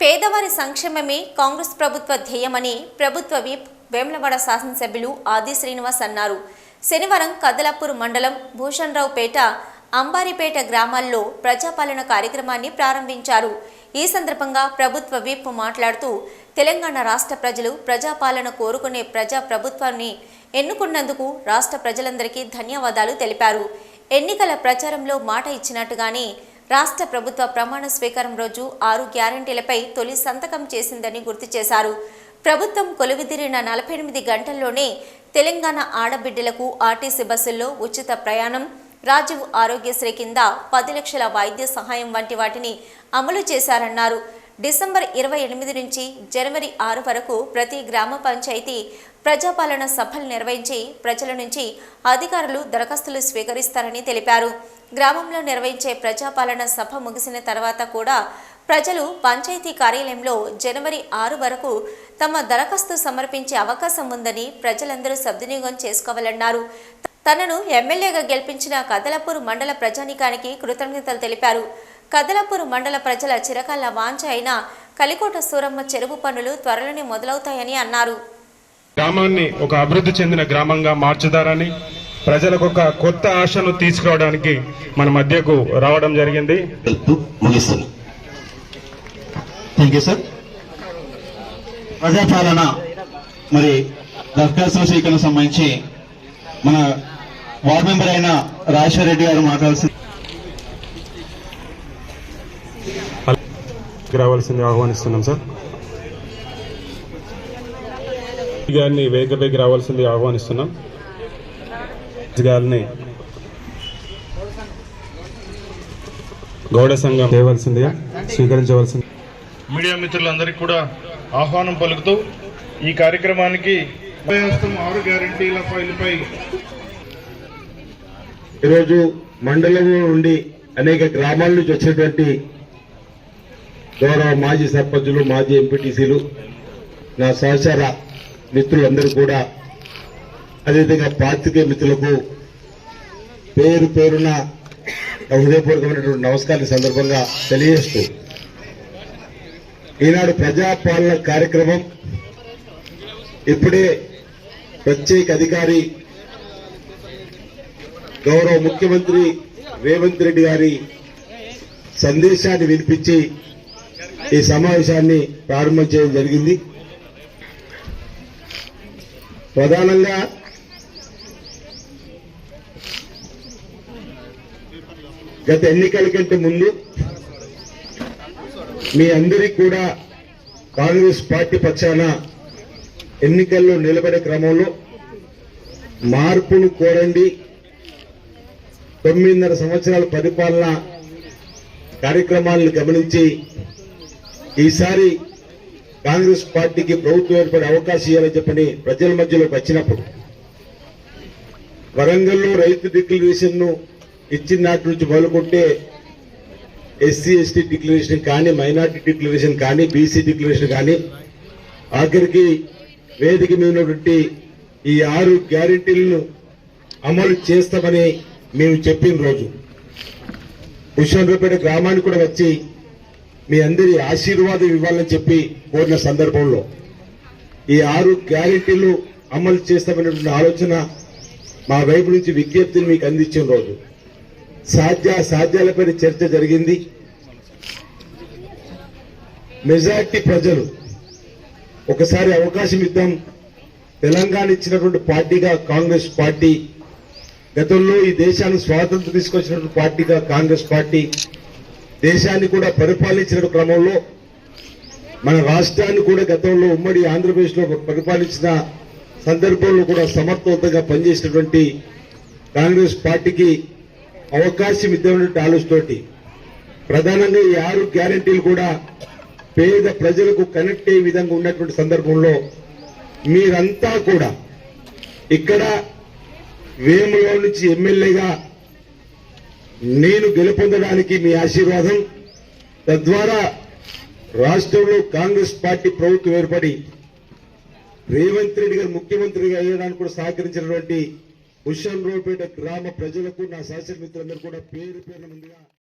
పేదవారి సంక్షేమమే కాంగ్రెస్ ప్రభుత్వ ధ్యేయమని ప్రభుత్వ విప్ వేములవాడ శాసనసభ్యులు ఆది శ్రీనివాస్ అన్నారు. శనివారం కదలాపూర్ మండలం భూషణరావుపేట అంబారిపేట గ్రామాల్లో ప్రజాపాలన కార్యక్రమాన్ని ప్రారంభించారు. ఈ సందర్భంగా ప్రభుత్వ విప్ మాట్లాడుతూ తెలంగాణ రాష్ట్ర ప్రజలు ప్రజాపాలన కోరుకునే ప్రజా ప్రభుత్వాన్ని ఎన్నుకున్నందుకు రాష్ట్ర ప్రజలందరికీ ధన్యవాదాలు తెలిపారు. ఎన్నికల ప్రచారంలో మాట ఇచ్చినట్టుగానే రాష్ట్ర ప్రభుత్వ ప్రమాణ స్వీకారం రోజు ఆరు గ్యారంటీలపై తొలి సంతకం చేసిందని గుర్తు చేశారు. ప్రభుత్వం కొలువిదిరిన నలభై ఎనిమిది గంటల్లోనే తెలంగాణ ఆడబిడ్డలకు ఆర్టీసీ బస్సుల్లో ఉచిత ప్రయాణం రాజీవ్ ఆరోగ్యశ్రీ కింద పది లక్షల వైద్య సహాయం వంటి వాటిని అమలు చేశారన్నారు. డిసెంబర్ ఇరవై ఎనిమిది నుంచి జనవరి ఆరు వరకు ప్రతి గ్రామ పంచాయతీ ప్రజాపాలన సభలు నిర్వహించి ప్రజల నుంచి అధికారులు దరఖాస్తులు స్వీకరిస్తారని తెలిపారు. గ్రామంలో నిర్వహించే ప్రజాపాలన సభ ముగిసిన తర్వాత కూడా ప్రజలు పంచాయతీ కార్యాలయంలో జనవరి ఆరు వరకు తమ దరఖాస్తు సమర్పించే అవకాశం ఉందని ప్రజలందరూ సద్వినియోగం చేసుకోవాలన్నారు. తనను ఎమ్మెల్యేగా గెలిపించిన కదలపూర్ మండల ప్రజానికానికి కృతజ్ఞతలు తెలిపారు. కదలపూర్ మండల ప్రజల చిరకాల వాంఛ అయిన కలికోట సూరమ్మ చెరువు పనులు త్వరలోనే మొదలవుతాయని అన్నారు. గ్రామాన్ని ఒక అభివృద్ధి చెందిన గ్రామంగా మార్చుదారని ప్రజలకు ఒక కొత్త ఆశను తీసుకురావడానికి మన మధ్యకు రావడం జరిగింది. తెలుపుతూ ముగిస్తుంది. థ్యాంక్ యూ సార్ ప్రజాపాలన మరి దరఖాస్తుల స్వీకరణ సంబంధించి మన వార్డు మెంబర్ అయిన రాజేశ్వర రెడ్డి గారు మాట్లాడాల్సి రావాల్సింది ఆహ్వానిస్తున్నాం సార్ గారిని వేగవేగి రావాల్సింది ఆహ్వానిస్తున్నాం. గారిని గౌడ సంఘం చేయవలసిందిగా స్వీకరించవలసింది. మీడియా మిత్రులందరికీ కూడా ఆహ్వానం పలుకుతూ ఈ కార్యక్రమానికి ఆరు గ్యారంటీల ఫైలుపై ఈరోజు మండలంలో నుండి అనేక గ్రామాల నుంచి వచ్చినటువంటి గౌరవ మాజీ సర్పంచులు మాజీ ఎంపీటీసీలు నా సహచర మిత్రులందరూ కూడా అదేవిధంగా పాత్రికేయ మిత్రులకు పేరు పేరున హృదయపూర్వకమైనటువంటి నమస్కారం సందర్భంగా తెలియజేస్తూ ఈనాడు ప్రజాపాలన కార్యక్రమం ఇప్పుడే ప్రత్యేక అధికారి గౌరవ ముఖ్యమంత్రి రేవంత్ రెడ్డి గారి సందేశాన్ని వినిపించి ఈ సమావేశాన్ని ప్రారంభం చేయడం జరిగింది. ప్రధానంగా గత ఎన్నికల కంటే ముందు మీ అందరికీ కూడా కాంగ్రెస్ పార్టీ పక్షాన ఎన్నికల్లో నిలబడే క్రమంలో మార్పును కోరండి. తొమ్మిదిన్నర సంవత్సరాల పరిపాలన కార్యక్రమాలను గమనించి ఈసారి కాంగ్రెస్ పార్టీకి ప్రభుత్వం ఏర్పడే అవకాశం ఇవ్వాలని చెప్పని ప్రజల మధ్యలోకి వచ్చినప్పుడు వరంగల్లో రైతు డిక్లరేషన్ను ఇచ్చిన నాటి నుంచి మొదలుకుంటే ఎస్సీ ఎస్టీ డిక్లరేషన్ కానీ మైనార్టీ డిక్లరేషన్ కానీ బీసీ డిక్లరేషన్ కానీ ఆఖరికి వేదిక మీదటువంటి ఈ ఆరు గ్యారెంటీలను అమలు చేస్తామని మేము చెప్పిన రోజు. హుషాన్పేట గ్రామానికి కూడా వచ్చి మీ అందరి ఆశీర్వాదం ఇవ్వాలని చెప్పి కోరిన సందర్భంలో ఈ ఆరు గ్యారెంటీలు అమలు చేస్తామనేటువంటి ఆలోచన మా వైపు నుంచి విజ్ఞప్తిని మీకు అందించిన రోజు. సాధ్య సాధ్యాలపై చర్చ జరిగింది. మెజార్టీ ప్రజలు ఒకసారి అవకాశం ఇద్దాం. తెలంగాణ ఇచ్చినటువంటి పార్టీగా కాంగ్రెస్ పార్టీ గతంలో ఈ దేశానికి స్వాతంత్రం తీసుకొచ్చినటువంటి పార్టీగా కాంగ్రెస్ పార్టీ దేశాన్ని కూడా పరిపాలించిన క్రమంలో మన రాష్ట్రాన్ని కూడా గతంలో ఉమ్మడి ఆంధ్రప్రదేశ్లో పరిపాలించిన సందర్భంలో కూడా సమర్థవంతంగా పనిచేసినటువంటి కాంగ్రెస్ పార్టీకి అవకాశం ఇద్దామనే ఆలోచనతోటి ప్రధానంగా ఈ ఆరు గ్యారంటీలు కూడా పేద ప్రజలకు కనెక్ట్ అయ్యే విధంగా ఉన్నటువంటి సందర్భంలో మీరంతా కూడా ఇక్కడ వేములో నుంచి ఎమ్మెల్యేగా నేను గెలుపొందడానికి మీ ఆశీర్వాదం. తద్వారా రాష్ట్రంలో కాంగ్రెస్ పార్టీ ప్రభుత్వం ఏర్పడి రేవంత్ రెడ్డి గారు ముఖ్యమంత్రిగా అయ్యడానికి కూడా సహకరించినటువంటి హుషన్ రోడ్పేట గ్రామ ప్రజలకు నా శాసన మిత్రులందరూ కూడా పేరు పేరు ముందుగా